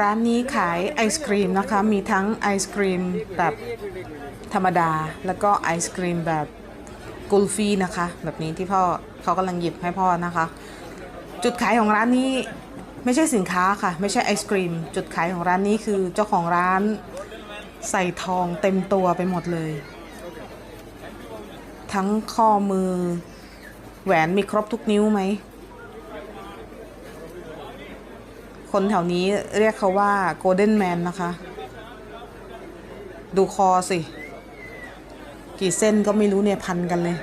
ร้านนี้ขายไอศครีมนะคะ มีทั้งไอศครีมแบบธรรมดา แล้วก็ไอศครีมแบบกุลฟีนะคะ แบบนี้ที่พ่อเขากำลังหยิบให้พ่อนะคะ จุดขายของร้านนี้ไม่ใช่สินค้าค่ะ ไม่ใช่ไอศครีม จุดขายของร้านนี้คือเจ้าของร้านใส่ทองเต็มตัวไปหมดเลย ทั้งข้อมือแหวนมีครบทุกนิ้วไหม คนแถวนี้เรียกเขาว่าโกลเด้นแมนนะคะ ดูคอสิ กี่เส้นก็ไม่รู้เนี่ยพันกันเลย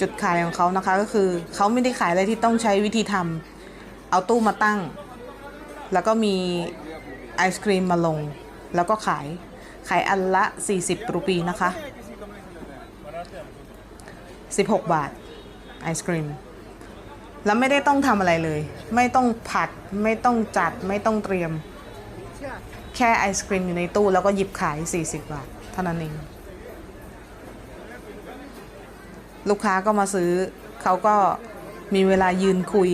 จุดขายของเขานะคะก็คือ เขาไม่ได้ขายอะไรที่ต้องใช้วิธีทำเอาตู้มาตั้ง แล้วก็มีไอศครีมมาลง แล้วก็ขาย ขายอันละ 40 รูปีนะคะ 16 บาทไอศครีม แล้วไม่ได้ต้องทำอะไรเลย ไม่ต้องผัด ไม่ต้องจัด ไม่ต้องเตรียม แค่ไอศครีมอยู่ในตู้แล้วก็หยิบขาย 40 บาทเท่านั้นเอง ลูกค้าก็มาซื้อ เขาก็มีเวลายืนคุย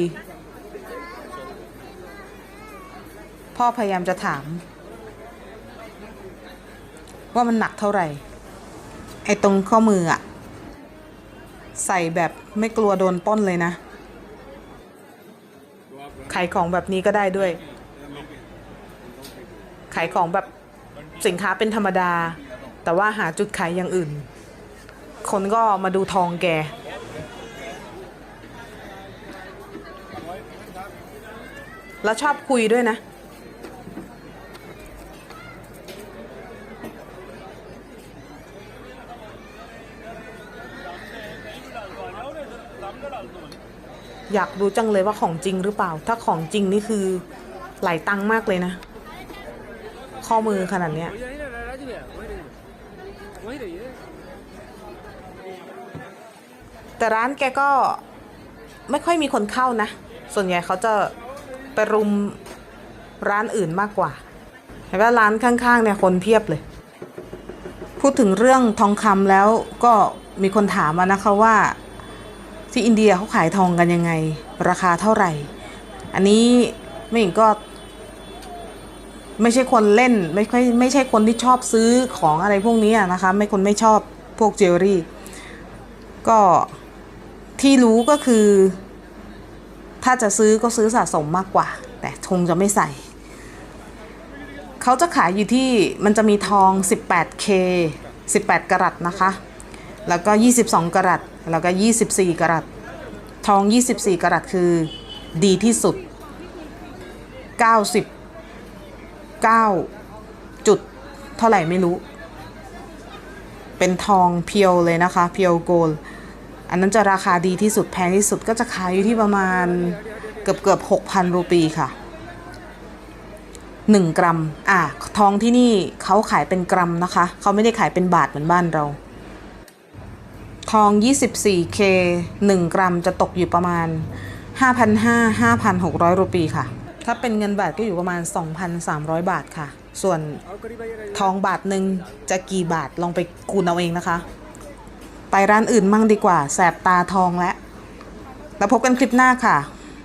พ่อพยายามจะถาม ว่ามันหนักเท่าไหร่ ไอ้ตรงข้อมืออะใส่แบบไม่กลัวโดนป้นเลยนะ ขายของแบบนี้ก็ได้ด้วย ขายของแบบสินค้าเป็นธรรมดา แต่ว่าหาจุดขายอย่างอื่น คนก็มาดูทองแก แล้วชอบคุยด้วยนะ อยากดูจังเลยว่าของจริงหรือเปล่า ถ้าของจริงนี่คือหลายตังมากเลยนะ ข้อมือขนาดเนี้ยแต่ร้านแกก็ไม่ค่อยมีคนเข้านะ ส่วนใหญ่เขาจะไปรุมร้านอื่นมากกว่า เห็นว่าร้านข้างๆเนี่ยคนเพียบเลย พูดถึงเรื่องทองคำแล้วก็มีคนถามมานะคะว่า ที่อินเดียเขาขายทองกันยังไง ราคาเท่าไหร่ อันนี้ไม่หญิงก็ ไม่ใช่คนเล่น ไม่ค่อยไม่ใช่คนที่ชอบซื้อของอะไรพวกนี้นะคะ ไม่คนไม่ชอบพวกเจวลรี่ ก็ที่รู้ก็คือ ถ้าจะซื้อก็ซื้อสะสมมากกว่า แต่คงจะไม่ใส่ เขาจะขายอยู่ที่มันจะมีทอง 18K 18กรัตนะคะ แล้วก็ 22กรัต แล้วก็ 24 กรัตทอง 24 กรัตคือดีที่สุด 99 จุดเท่าไหร่ไม่รู้ เป็นทองเพียวเลยนะคะ เพียวโกล อันนั้นจะราคาดีที่สุดแพงที่สุดก็จะขายอยู่ที่ประมาณเกือบเกือบหกพันรูปีค่ะ 1 กรัม อะ ทองที่นี่เขาขายเป็นกรัมนะคะ เขาไม่ได้ขายเป็นบาทเหมือนบ้านเรา ทอง 24K 1 กรัมจะตกอยู่ประมาณ 5,500-5,600 รูปีค่ะ ถ้าเป็นเงินบาทก็อยู่ประมาณ 2,300 บาทค่ะ ส่วนทองบาทหนึ่งจะกี่บาทลองไปคูณเอาเองนะคะ ไปร้านอื่นมั่งดีกว่า แสบตาทองและ แล้วพบกันคลิปหน้าค่ะ